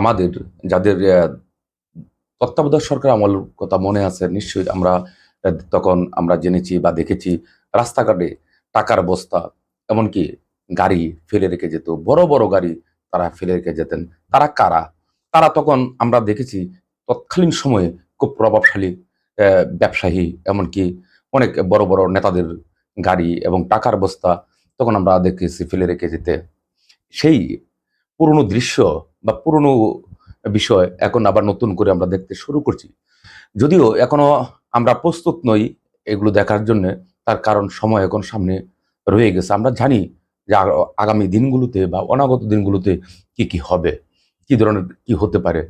আমাদের যাদের তত্ত্বাবধায়ক সরকার আমল কথা মনে আছে, নিশ্চয়ই আমরা তখন আমরা জেনেছি বা দেখেছি রাস্তাঘাটে টাকার বস্তা, এমনকি গাড়ি ফেলে রেখে যেত, বড় বড় গাড়ি তারা ফেলে রেখে যেতেন। তারা কারা? তারা তখন আমরা দেখেছি তৎকালীন সময়ে খুব প্রভাবশালী ব্যবসায়ী, এমনকি অনেক বড় বড় নেতাদের গাড়ি এবং টাকার বস্তা তখন আমরা দেখেছি ফেলে রেখে যেতে। সেই পুরনো দৃশ্য বা পুরনো বিষয় এখন আবার নতুন করে আমরা দেখতে শুরু করছি। যদিও এখনও আমরা প্রস্তুত নই এগুলো দেখার জন্য, তার কারণ সময় এখন সামনে রয়ে গেছে। আমরা জানি যে আগামী দিনগুলোতে বা অনাগত দিনগুলোতে কি কি হবে, কি ধরনের কি হতে পারে।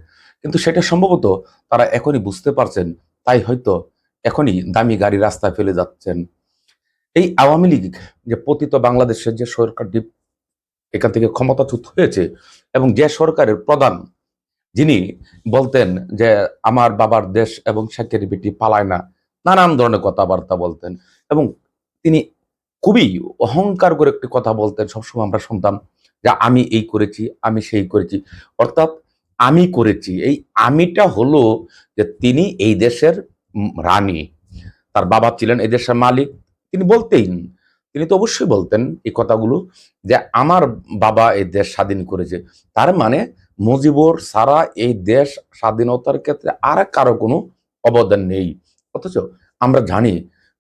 কিন্তু সেটা সম্ভবত তারা এখনই বুঝতে পারছেন, তাই হয়তো এখনই দামি গাড়ি রাস্তায় ফেলে যাচ্ছেন। এই আওয়ামী লীগ যে পতিত বাংলাদেশের যে সরকারটি এখান থেকে ক্ষমতাচ্যুত হয়েছে এবং যে সরকারের প্রধান, যিনি বলতেন যে আমার বাবার দেশ এবং শেখের বেটি পালায় না, নানান ধরনের কথাবার্তা বলতেন এবং তিনি খুবই অহংকার করে একটি কথা বলতেন, সবসময় আমরা শুনতাম যে আমি এই করেছি, আমি সেই করেছি। অর্থাৎ আমি করেছি, এই আমিটা হলো যে তিনি এই দেশের রানী। তার বাবা ছিলেন এই দেশের মালিক, তিনি বলতেন তিনি তো অবশ্যই বলতেন এই কথাগুলো যে আমার বাবা এই দেশ স্বাধীন করেছে। তার মানে মুজিবর সারা এই দেশ স্বাধীনতার ক্ষেত্রে আর কারও কোনো অবদান নেই। অথচ আমরা জানি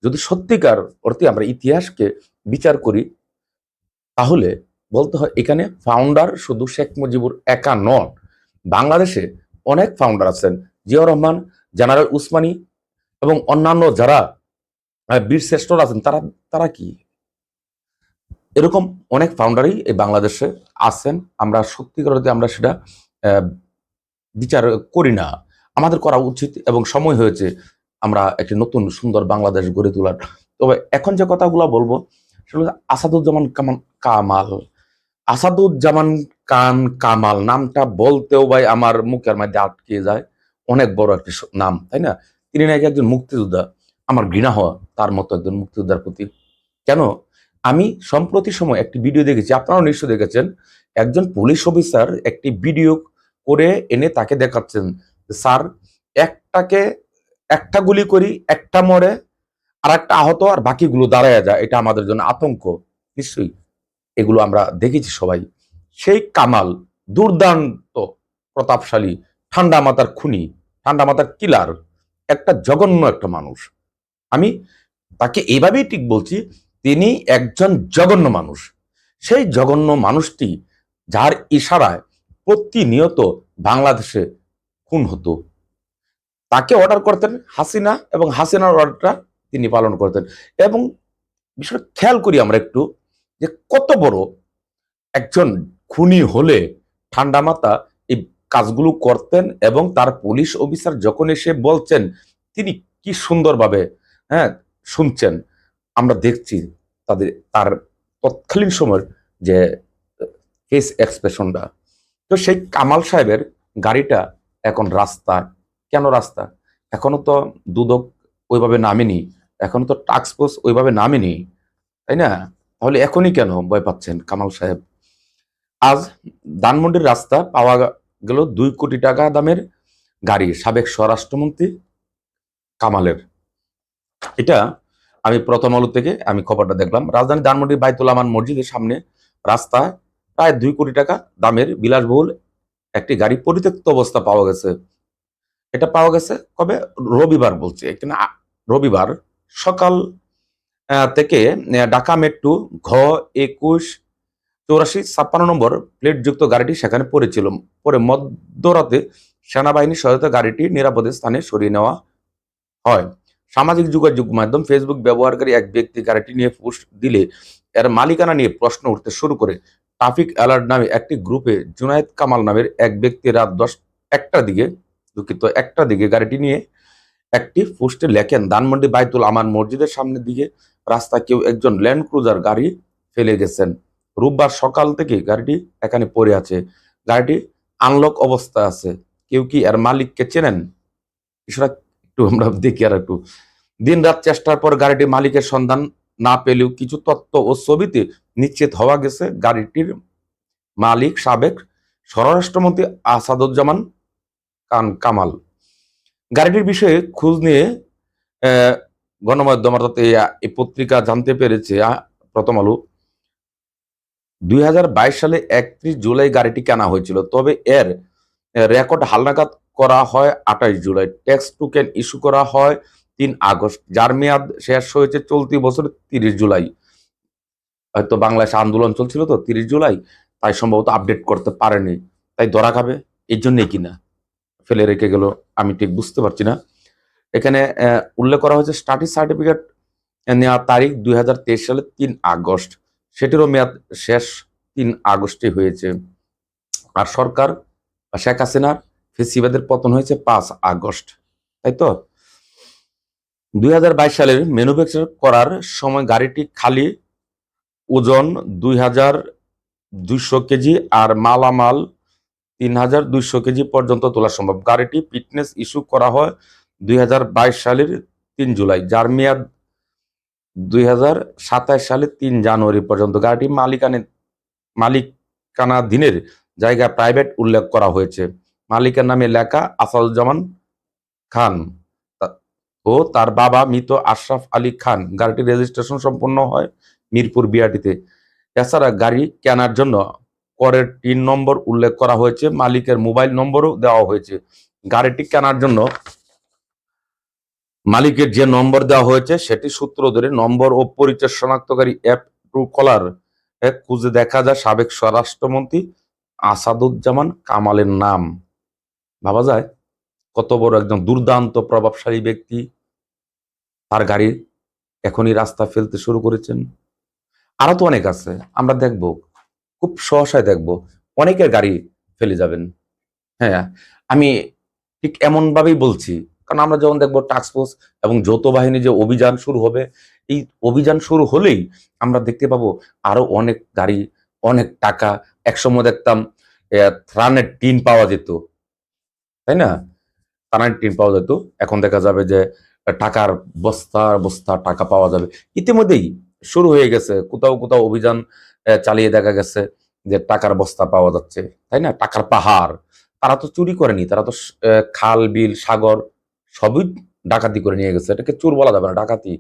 যদি সত্যিকার অর্থে আমরা ইতিহাসকে বিচার করি তাহলে বলতে হয় এখানে ফাউন্ডার শুধু শেখ মুজিবুর একা নন বাংলাদেশে অনেক ফাউন্ডার আছেন জিয়াউর রহমান জেনারেল উসমানী এবং অন্যান্য যারা আহ, বীর শ্রেষ্ঠরা আছেন তারা তারা কি? এরকম অনেক ফাউন্ডারই এই বাংলাদেশে আছেন। আমরা সত্যিকার অর্থে আমরা সেটা বিচার করি না। আমাদের করা উচিত এবং সময় হয়েছে আমরা একটি নতুন সুন্দর বাংলাদেশ গড়ে তোলার। তবে এখন যে কথাগুলো বলব হচ্ছে আসাদুজ্জামান কামান, কামাল। আসাদুজ্জামান কান কামাল নামটা বলতেও ভাই আমার মুখের মধ্যে আটকে যায়। অনেক বড় একটি নাম, তাই না? তিনি নাকি একজন মুক্তিযোদ্ধা। আমার ঘৃণা হওয়া, তার মতো একজন মুক্তিযোদ্ধার প্রতি। কেন? আমি সম্প্রতি সময় একটি ভিডিও দেখেছি, আপনারাও নিশ্চয় দেখেছেন। একজন পুলিশ অফিসার একটি ভিডিও করে এনে তাকে দেখাচ্ছেন স্যার, একটাকে, একটা গুলি করি, একটা মরে আর একটা আহত আর বাকিগুলো দাঁড়ায় যায়। এটা আমাদের জন্য আতঙ্ক। নিশ্চয়ই এগুলো আমরা দেখেছি সবাই। সেই কামাল, দুর্দান্ত, প্রতাপশালী, ঠান্ডা মাথার খুনি, ঠান্ডা মাথার কিলার একটা জঘন্য একটা মানুষ। আমি তাকে এইভাবেই ঠিক বলছি তিনি একজন জঘন্য মানুষ। সেই জঘন্য মানুষটি যার ইশারায় প্রতিনিয়ত বাংলাদেশে খুন হতো। তাকে অর্ডার করতেন হাসিনা এবং হাসিনার অর্ডারটা তিনি পালন করতেন। এবং বিষয়টা খেয়াল করি আমরা একটু যে কত বড় একজন খুনি হলে ঠান্ডা মাথা এই কাজগুলো করতেন এবং তার পুলিশ অফিসার যখন এসে বলছেন, তিনি কি সুন্দরভাবে হ্যাঁ শুনছেন। আমরা দেখছি তাদের, তার তৎকালীন সময়ের যে ফেস এক্সপ্রেশনটা। তো সেই কামাল সাহেবের গাড়িটা এখন রাস্তা। কেন রাস্তা? এখনও তো দুদক ওইভাবে নামেনি। এখনও তো টাস্ক ফোর্স ওইভাবে নামেনি। তাই না? তাহলে এখনই কেন ভয় পাচ্ছেন কামাল সাহেব? আজ ধানমন্ডির রাস্তা পাওয়া গেল দুই কোটি টাকা দামের গাড়ি, সাবেক স্বরাষ্ট্রমন্ত্রী কামালের। এটা আমি প্রথম আলো থেকে আমি খবরটা দেখলাম। রাজধানী ধানমন্ডির বাইতুল আমান মসজিদের সামনে রাস্তায় প্রায় দুই কোটি টাকা দামের বিলাসবহুল একটি গাড়ি পরিত্যক্ত অবস্থা পাওয়া গেছে। এটা পাওয়া গেছে কবে? রবিবার বলছে। এখানে রবিবার সকাল থেকে ঢাকা মেট্রো ঘ একুশ চৌরাশি ছাপ্পান্ন নম্বর প্লেটযুক্ত গাড়িটি সেখানে পড়েছিল। পরে মধ্যরাতে সেনাবাহিনীর সহায়তা গাড়িটি নিরাপদে স্থানে সরিয়ে নেওয়া হয়। সামাজিক যোগাযোগ মাধ্যম ফেসবুক ব্যবহারকারী এক ব্যক্তি গাড়িটি নিয়ে পোস্ট দিলে এর মালিকানা নিয়ে প্রশ্ন উঠতে শুরু করে। ট্রাফিক অ্যালার্ট নামে একটি গ্রুপে জুনায়েদ কামাল নামের এক ব্যক্তি রাত দশ একটার দিকে, দুঃখিত একটার দিকে গাড়িটি নিয়ে একটি পোস্টে লেখেন, ধানমন্ডি বাইতুল আমার মসজিদের সামনের দিকে রাস্তা কেউ একজন ল্যান্ড ক্রুজার গাড়ি ফেলে গেছেন। রোববার সকাল থেকে গাড়িটি এখানে পড়ে আছে। গাড়িটি আনলক অবস্থায় আছে। কেউ কি এর মালিককে চেনেন? বিষয়টা একটু আমরা দেখি আর একটু। দিন রাত চেষ্টার পর গাড়িটির মালিকের সন্ধান না পেলেও কিছু তথ্য ও ছবিতে নিশ্চিত হওয়া গেছে, গাড়িটির মালিক সাবেক স্বরাষ্ট্রমন্ত্রী আসাদুজ্জামান কান কামাল। গাড়িটির বিষয়ে খোঁজ নিয়ে গণমাধ্যম অর্থাৎ এই পত্রিকা জানতে পেরেছে প্রথম আলো। দুই হাজার বাইশ সালে একত্রিশ জুলাই গাড়িটি কেনা হয়েছিল, তবে এর রেকর্ড হালনাগাদ করা হয় আঠাশ জুলাই। ট্যাক্স টোকেন ইস্যু করা হয় তিন আগস্ট, যার মেয়াদ শেষ হয়েছে চলতি বছর তিরিশ জুলাই। হয়তো বাংলাদেশে আন্দোলন চলছিল তো তিরিশ জুলাই, তাই সম্ভবত আপডেট করতে পারেনি। তাই ধরা খাবে এই জন্যই কিনা? ফেলে রেখে গেল, আমি ঠিক বুঝতে পারছি না। এখানে উল্লেখ করা হয়েছে স্টাডি সার্টিফিকেট নেওয়ার তারিখ দুই হাজার তেইশ সালে তিন আগস্ট। সেটিরও মেয়াদ শেষ তিন আগস্টে হয়েছে। আর সরকার শেখ হাসিনার ফেসিবাদের পতন হয়েছে পাঁচ আগস্ট, তাই তো? দুই হাজার বাইশ সালের ম্যানুফ্যাকচার করার সময় গাড়িটি খালি ওজন দুই হাজার দুইশো কেজি আর মালামাল তিন হাজার দুইশো কেজি পর্যন্ত তোলা সম্ভব। গাড়িটি ফিটনেস ইস্যু করা হয় দুই হাজার বাইশ সালের তিন জুলাই, যার মেয়াদ দুই সালের তিন জানুয়ারি পর্যন্ত। গাড়িটি মালিকানে মালিকানাধীনের জায়গা প্রাইভেট উল্লেখ করা হয়েছে। মালিকের নামে লেখা আসাদুজ্জামান খান। ও তার বাবা মৃত আশরাফ আলী খান। গাড়িটির রেজিস্ট্রেশন সম্পন্ন হয় মিরপুর বিআরটিতে। এছাড়া গাড়ি কেনার জন্য করের টিন নম্বর উল্লেখ করা হয়েছে, মালিকের মোবাইল নম্বরও দেওয়া হয়েছে। গাড়িটি কেনার জন্য মালিকের যে নম্বর দেওয়া হয়েছে, সেটি সূত্র ধরে নম্বর ও পরিচয় শনাক্তকারী অ্যাপ ট্রু কলার খুঁজে দেখা যায় সাবেক স্বরাষ্ট্রমন্ত্রী আসাদুজ্জামান কামালের নাম। ভাবা যায়, কত বড় একজন দুর্দান্ত প্রভাবশালী ব্যক্তি তার গাড়ি এখনই রাস্তা ফেলতে শুরু করেছেন। আরও তো অনেক আছে, আমরা দেখব, খুব সহসায় দেখব, অনেকের গাড়ি ফেলে যাবেন। হ্যাঁ আমি ঠিক এমন ভাবেই বলছি, কারণ আমরা যখন দেখব টাস্কফোর্স এবং যৌথ বাহিনী যে অভিযান শুরু হবে, এই অভিযান শুরু হলেই আমরা দেখতে পাবো আরও অনেক গাড়ি, অনেক টাকা একসময় দেখতাম ত্রাণের টিন পাওয়া যেত। তাই না? ত্রাণের টিন পাওয়া যেত। এখন দেখা যাবে যে, টাকার বস্তা বস্তা টাকা পাওয়া যাবে। ইতিমধ্যেই শুরু হয়ে গেছে। কোথাও কোথাও অভিযান চালিয়ে দেখা গেছে যে, টাকার বস্তা পাওয়া যাচ্ছে। তাই না? টাকার পাহাড়। তারা তো চুরি করেনি। তারা তো খাল, বিল, সাগর সবই ডাকাতি করে নিয়ে গেছে। এটাকে চুর বলা যাবে না, ডাকাতি।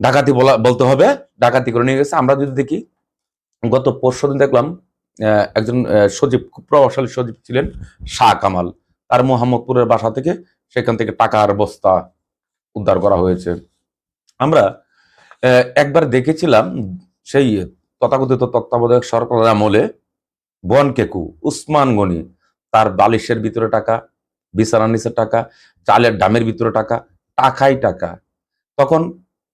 ডাকাতি বলা, বলতে হবে, ডাকাতি করে নিয়ে গেছে। আমরা যদি দেখি, গত পরশু দিন দেখলাম একজন সজীব, খুব প্রভাবশালী সজীব ছিলেন শাহ কামাল। তার মোহাম্মদপুরের বাসা থেকে সেখান থেকে টাকার বস্তা উদ্ধার করা হয়েছে। আমরা একবার দেখেছিলাম সেই তথাকথিত তত্ত্বাবধায়ক সরকারের আমলে বনকেকু, উসমান গনি, তার বালিশের ভিতরে টাকা, বিছানার নিচের টাকা, চালের ডামের ভিতরে টাকা, টাকাই টাকা। তখন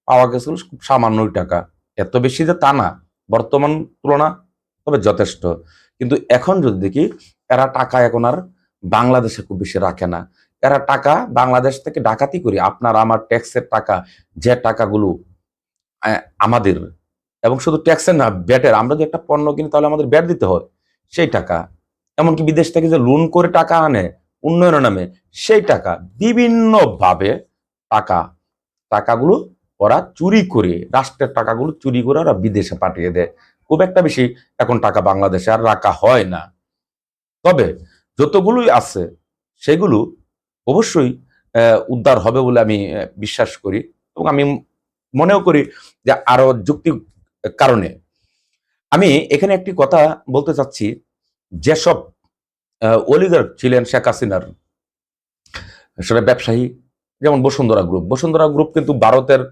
পাওয়া গেছিল খুব সামান্যই টাকা। এত বেশি যে তা না। বর্তমান তুলনা তবে যথেষ্ট। কিন্তু এখন যদি দেখি, এরা টাকা এখন আর বাংলাদেশে খুব বেশি রাখে না। এরা টাকা বাংলাদেশ থেকে ডাকাতি করি আপনার আমার ট্যাক্সের টাকা, যে টাকাগুলো আমাদের। এবং শুধু ট্যাক্সের না, ব্যাটের, আমরা যে একটা পণ্য কিনি তাহলে আমাদের ব্যাট দিতে হয়, সেই টাকা। এমনকি বিদেশ থেকে যে লোন করে টাকা আনে, উন্নয়নের নামে, সেই টাকা, বিভিন্নভাবে টাকা, টাকাগুলো ওরা চুরি করে, রাষ্ট্রের টাকাগুলো চুরি করে ওরা বিদেশে পাঠিয়ে দেয়। খুব একটা বেশি এখন টাকা বাংলাদেশে আর রাখা হয় না। তবে যতগুলোই আছে, সেগুলো অবশ্যই উদ্ধার হবে বলে আমি বিশ্বাস করি এবং আমি মনেও করি যে আরও যুক্তি কারণে। আমি এখানে একটি কথা বলতে চাচ্ছি, যেসব অলিগার ছিলেন শেখ হাসিনার, সেটা ব্যবসায়ী, যেমন বসুন্ধরা গ্রুপ বসুন্ধরা গ্রুপ কিন্তু ভারতের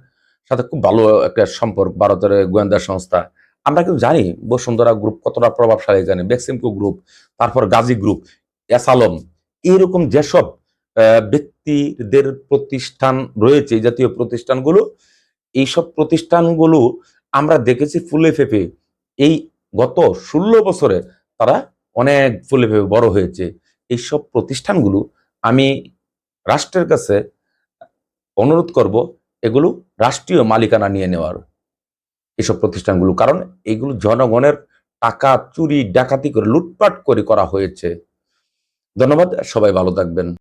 সাথে খুব ভালো একটা সম্পর্ক, ভারতের গোয়েন্দা সংস্থা। আমরা কিন্তু জানি বসুন্ধরা গ্রুপ কতটা প্রভাবশালী, জানি বেক্সিমকো গ্রুপ তারপর গাজী গ্রুপ এসালম এইরকম যেসব ব্যক্তিদের প্রতিষ্ঠান রয়েছে জাতীয় প্রতিষ্ঠানগুলো, এইসব প্রতিষ্ঠানগুলো আমরা দেখেছি ফুলে ফেপে। এই গত ষোলো বছরে তারা অনেক ফুলে ফেপে বড় হয়েছে। এইসব প্রতিষ্ঠানগুলো আমি রাষ্ট্রের কাছে অনুরোধ করব, এগুলো রাষ্ট্রীয় মালিকানা নিয়ে নেওয়ার। এসব প্রতিষ্ঠানগুলো। কারণ এগুলো জনগণের টাকা, চুরি, ডাকাতি করে লুটপাট করে করা হয়েছে। ধন্যবাদ, সবাই ভালো থাকবেন।